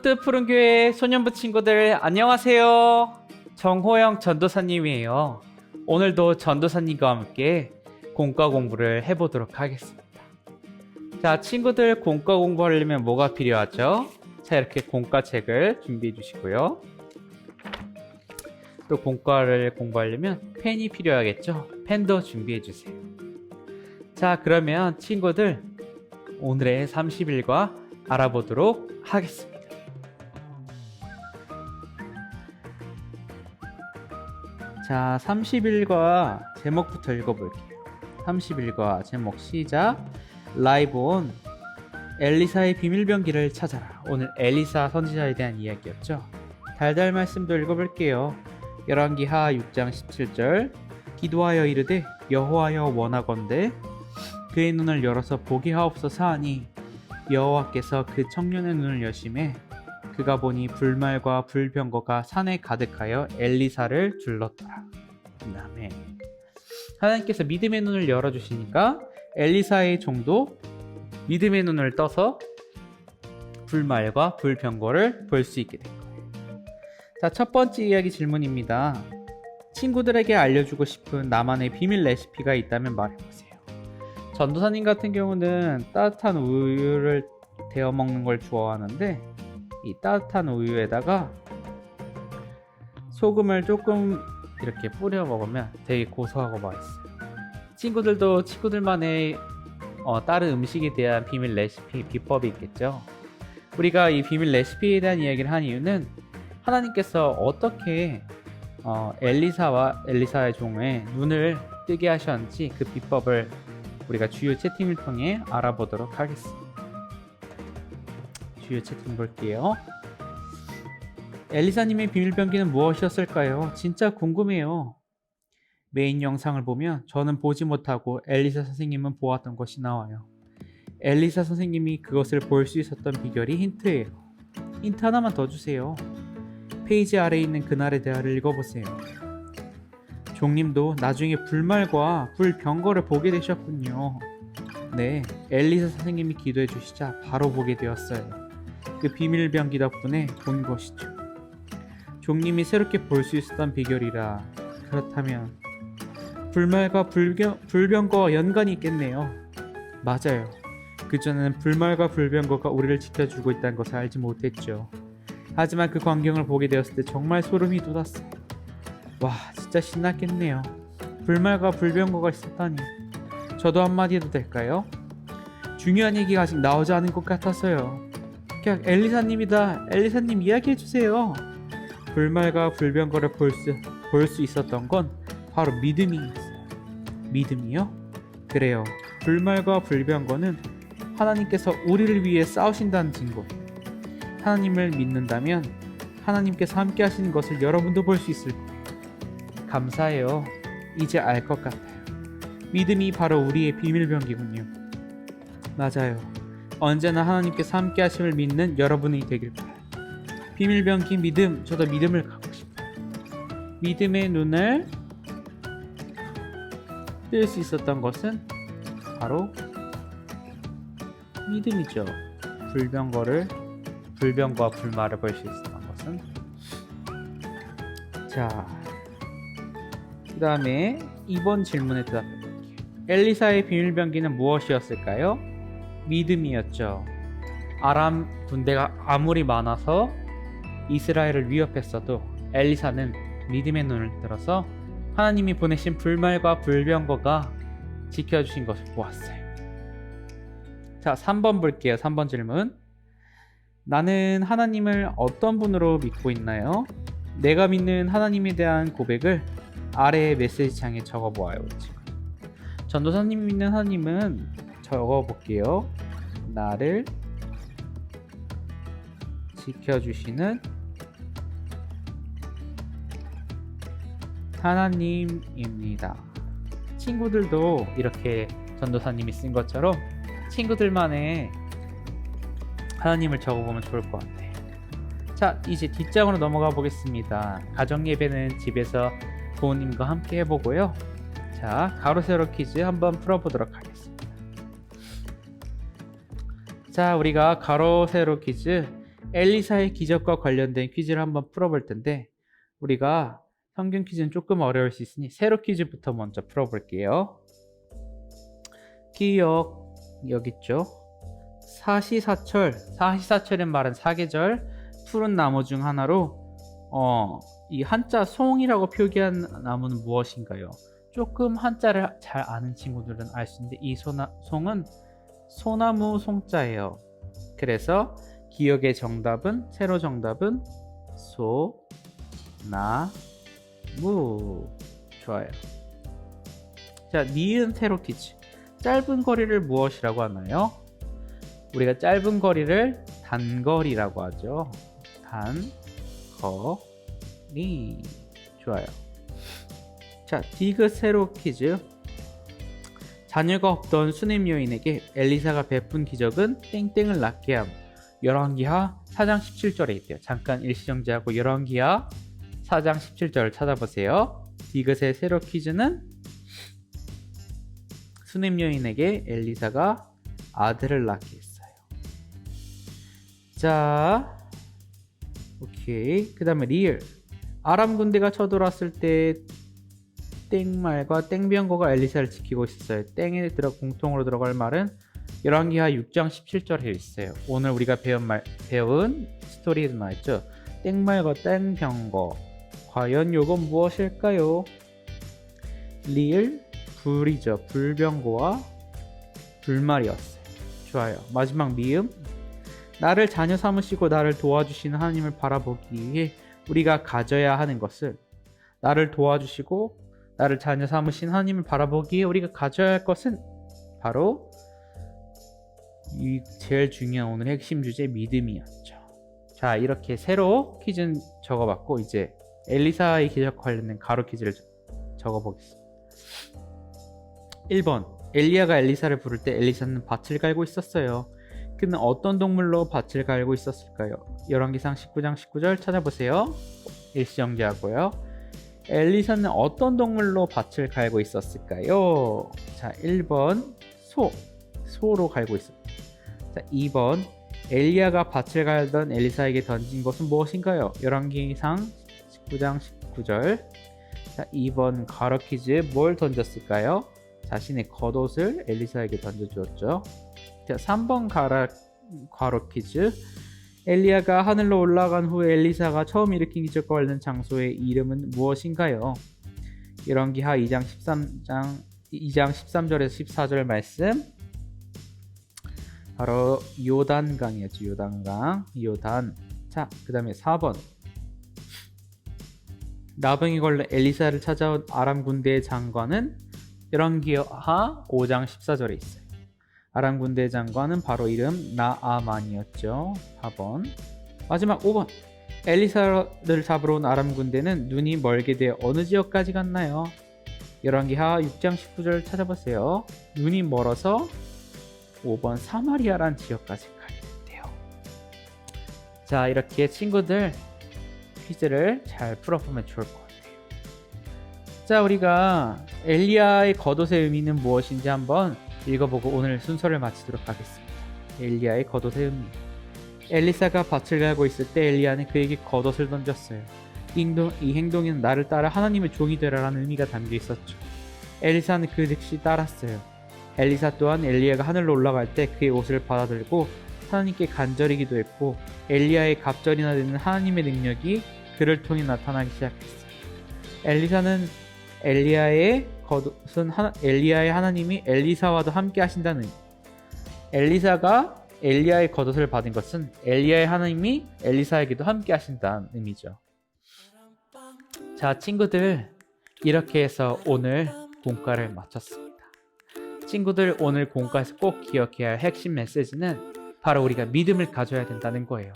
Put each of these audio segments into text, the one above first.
뜻 푸른 교회 소년부 친구들 안녕하세요. 정호영 전도사님이에요. 오늘도 전도사님과 함께 공과 공부를 해보도록 하겠습니다. 자, 친구들 공과 공부하려면 뭐가 필요하죠? 자, 이렇게 공과 책을 준비해 주시고요. 또 공과를 공부하려면 펜이 필요하겠죠? 펜도 준비해 주세요. 자, 그러면 친구들 오늘의 30일과 알아보도록 하겠습니다. 자, 30일과 제목부터 읽어볼게요. 30일과 제목 시작. 라이브 온 엘리사의 비밀병기를 찾아라. 오늘 엘리사 선지자에 대한 이야기였죠. 달달 말씀도 읽어볼게요. 열왕기하 6장 17절 기도하여 이르되 여호와여 원하건대 그의 눈을 열어서 보게 하옵소서 하니 여호와께서 그 청년의 눈을 여심해 그가 보니 불말과 불병거가 산에 가득하여 엘리사를 둘렀더라. 그 다음에 하나님께서 믿음의 눈을 열어주시니까 엘리사의 종도 믿음의 눈을 떠서 불말과 불병거를 볼 수 있게 된 거예요. 자, 첫 번째 이야기 질문입니다. 친구들에게 알려주고 싶은 나만의 비밀 레시피가 있다면 말해보세요. 전도사님 같은 경우는 따뜻한 우유를 데워 먹는 걸 좋아하는데 이 따뜻한 우유에다가 소금을 조금 이렇게 뿌려 먹으면 되게 고소하고 맛있어요. 친구들도 친구들만의 어, 다른 음식에 대한 비밀 레시피 비법이 있겠죠. 우리가 이 비밀 레시피에 대한 이야기를 한 이유는 하나님께서 어떻게 어, 엘리사와 엘리사의 종의 눈을 뜨게 하셨는지 그 비법을 우리가 주요 채팅을 통해 알아보도록 하겠습니다. 주요 채팅 볼게요. 엘리사님의 비밀병기는 무엇이었을까요? 진짜 궁금해요. 메인 영상을 보면 저는 보지 못하고 엘리사 선생님은 보았던 것이 나와요. 엘리사 선생님이 그것을 볼 수 있었던 비결이 힌트예요. 힌트 하나만 더 주세요. 페이지 아래에 있는 그날의 대화를 읽어보세요. 종님도 나중에 불말과 불병거를 보게 되셨군요. 네, 엘리사 선생님이 기도해 주시자 바로 보게 되었어요. 그 비밀병기 덕분에 본 것이죠. 종님이 새롭게 볼 수 있었던 비결이라 그렇다면 불말과 불병, 불병거와 연관이 있겠네요. 맞아요. 그전에는 불말과 불병거가 우리를 지켜주고 있다는 것을 알지 못했죠. 하지만 그 광경을 보게 되었을 때 정말 소름이 돋았어요. 와, 진짜 신났겠네요. 불말과 불병거가 있었다니. 저도 한마디 해도 될까요? 중요한 얘기가 아직 나오지 않은 것 같아서요. 그냥 엘리사님이다. 엘리사님 이야기해주세요. 불말과 불병거를 볼 수, 볼 수 있었던 건 바로 믿음이었어요. 믿음이요? 그래요. 불말과 불병거는 하나님께서 우리를 위해 싸우신다는 증거. 하나님을 믿는다면 하나님께서 함께 하시는 것을 여러분도 볼 수 있을 거예요. 감사해요. 이제 알 것 같아요. 믿음이 바로 우리의 비밀병기군요. 맞아요. 언제나 하나님께서 함께 하심을 믿는 여러분이 되길 바라요. 비밀병기 믿음, 저도 믿음을 갖고 싶어요. 믿음의 눈을 뜰 수 있었던 것은 바로 믿음이죠. 불병거를 불병과 불말을 볼수 있었던 것은 자, 그 다음에 이번 질문에 대답해 볼게요. 엘리사의 비밀병기는 무엇이었을까요? 믿음이었죠. 아람 군대가 아무리 많아서 이스라엘을 위협했어도 엘리사는 믿음의 눈을 들어서 하나님이 보내신 불말과 불병거가 지켜주신 것을 보았어요. 자, 3번 볼게요. 3번 질문. 나는 하나님을 어떤 분으로 믿고 있나요? 내가 믿는 하나님에 대한 고백을 아래의 메시지 창에 적어 보아요. 지금. 전도사님이 믿는 하나님은 적어볼게요. 나를 지켜주시는 하나님입니다. 친구들도 이렇게 전도사님이 쓴 것처럼 친구들만의 하나님을 적어보면 좋을 것 같아요. 자, 이제 뒷장으로 넘어가 보겠습니다. 가정 예배는 집에서 부모님과 함께 해보고요. 자, 가로 세로 퀴즈 한번 풀어보도록 하겠습니다. 자, 우리가 가로 세로 퀴즈 엘리사의 기적과 관련된 퀴즈를 한번 풀어볼 텐데 우리가 성경 퀴즈는 조금 어려울 수 있으니 세로 퀴즈부터 먼저 풀어볼게요. 기억 여기 있죠. 사시사철 사시사철은 말은 사계절 푸른 나무 중 하나로 어, 이 한자 송이라고 표기한 나무는 무엇인가요? 조금 한자를 잘 아는 친구들은 알 수 있는데 이 소나, 송은 소나무 송자예요. 그래서 기억의 정답은 세로 정답은 소나무 좋아요. 자, 니은 세로 퀴즈. 짧은 거리를 무엇이라고 하나요? 우리가 짧은 거리를 단거리라고 하죠. 단거리. 좋아요. 자, 디귿 세로 퀴즈. 자녀가 없던 수냄 여인에게 엘리사가 베푼 기적은 땡땡을 낳게 함. 열왕기하 4장 17절에 있대요. 잠깐 일시정지하고 열왕기하 4장 17절을 찾아보세요. 디귿의 세로 퀴즈는 수냄 여인에게 엘리사가 아들을 낳게 했어요. 자, 오케이. 그 다음에 리을. 아람 군대가 쳐들어왔을 때 땡말과 땡병거가 엘리사를 지키고 있었어요. 땡에 들어 공통으로 들어갈 말은 열왕기하 6장 17절에 있어요. 오늘 우리가 배운 말 배운 스토리에도 나왔죠. 땡말과 땡병거. 과연 요건 무엇일까요? 리을 불이죠. 불병거와 불말이었어요. 좋아요. 마지막 미음. 나를 자녀 삼으시고 나를 도와주시는 하나님을 바라보기 위해 우리가 가져야 하는 것은 나를 도와주시고 나를 자녀 삼으신 하나님을 바라보기에 우리가 가져야 할 것은 바로 이 제일 중요한 오늘 핵심 주제 믿음이었죠. 자 이렇게 새로 퀴즈 적어봤고 이제 엘리사의 기적 관련된 가로 퀴즈를 적어보겠습니다. 1번 엘리야가 엘리사를 부를 때 엘리사는 밭을 갈고 있었어요. 그는 어떤 동물로 밭을 갈고 있었을까요? 열왕기상 19장 19절 찾아보세요. 일시정지하고요. 엘리사는 어떤 동물로 밭을 갈고 있었을까요? 자, 1번 소. 소로 갈고 있습니다. 자, 2번 엘리야가 밭을 갈던 엘리사에게 던진 것은 무엇인가요? 열왕기상 19장 19절. 자, 2번 가로 퀴즈 뭘 던졌을까요? 자신의 겉옷을 엘리사에게 던져 주었죠. 자, 3번 가라, 괄호 퀴즈. 엘리야가 하늘로 올라간 후에 엘리사가 처음 일으킨 기적과 관련 장소의 이름은 무엇인가요? 열왕기하 2장 13장 2장 13절에서 14절 말씀. 바로 요단강이었죠. 요단강. 요단. 자, 그다음에 4번. 나병이 걸려 엘리사를 찾아온 아람 군대의 장관은 열왕기하 5장 14절에 있어요. 아람 군대 장관은 바로 이름 나아만이었죠. 4번. 마지막 5번. 엘리사를 잡으러 온 아람 군대는 눈이 멀게 되어 어느 지역까지 갔나요? 열왕기하 6장 19절 찾아보세요. 눈이 멀어서 5번 사마리아란 지역까지 가게 됐대요. 자, 이렇게 친구들 퀴즈를 잘 풀어보면 좋을 것 같아요. 자, 우리가 엘리야의 겉옷의 의미는 무엇인지 한번 읽어보고 오늘 순서를 마치도록 하겠습니다. 엘리야의 겉옷의 의미. 엘리사가 밭을 갈고 있을 때 엘리야는 그에게 겉옷을 던졌어요. 이, 행동, 이 행동에는 나를 따라 하나님의 종이 되라라는 의미가 담겨 있었죠. 엘리사는 그 즉시 따랐어요. 엘리사 또한 엘리야가 하늘로 올라갈 때 그의 옷을 받아들고 하나님께 간절히 기도했고 엘리야의 갑절이나 되는 하나님의 능력이 그를 통해 나타나기 시작했어요. 엘리사는 엘리야의 겉옷은 하나, 엘리야의 하나님이 엘리사와도 함께 하신다는. 엘리사가 엘리야의 겉옷을 받은 것은 엘리야의 하나님이 엘리사에게도 함께 하신다는 의미죠. 자, 친구들 이렇게 해서 오늘 공과를 마쳤습니다. 친구들 오늘 공과에서 꼭 기억해야 할 핵심 메시지는 바로 우리가 믿음을 가져야 된다는 거예요.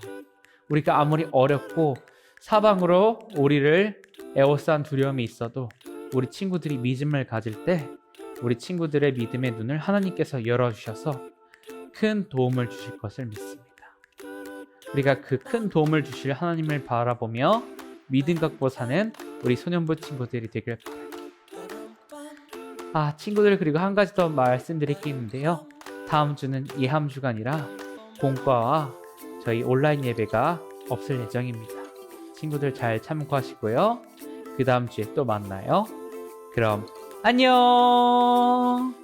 우리가 아무리 어렵고 사방으로 우리를 에워싼 두려움이 있어도 우리 친구들이 믿음을 가질 때 우리 친구들의 믿음의 눈을 하나님께서 열어주셔서 큰 도움을 주실 것을 믿습니다. 우리가 그 큰 도움을 주실 하나님을 바라보며 믿음 갖고 사는 우리 소년부 친구들이 되길 바랍니다. 아, 친구들 그리고 한 가지 더 말씀드릴 게 있는데요. 다음 주는 예함 주간이라 본과와 저희 온라인 예배가 없을 예정입니다. 친구들 잘 참고하시고요. 그 다음 주에 또 만나요. 그럼 안녕!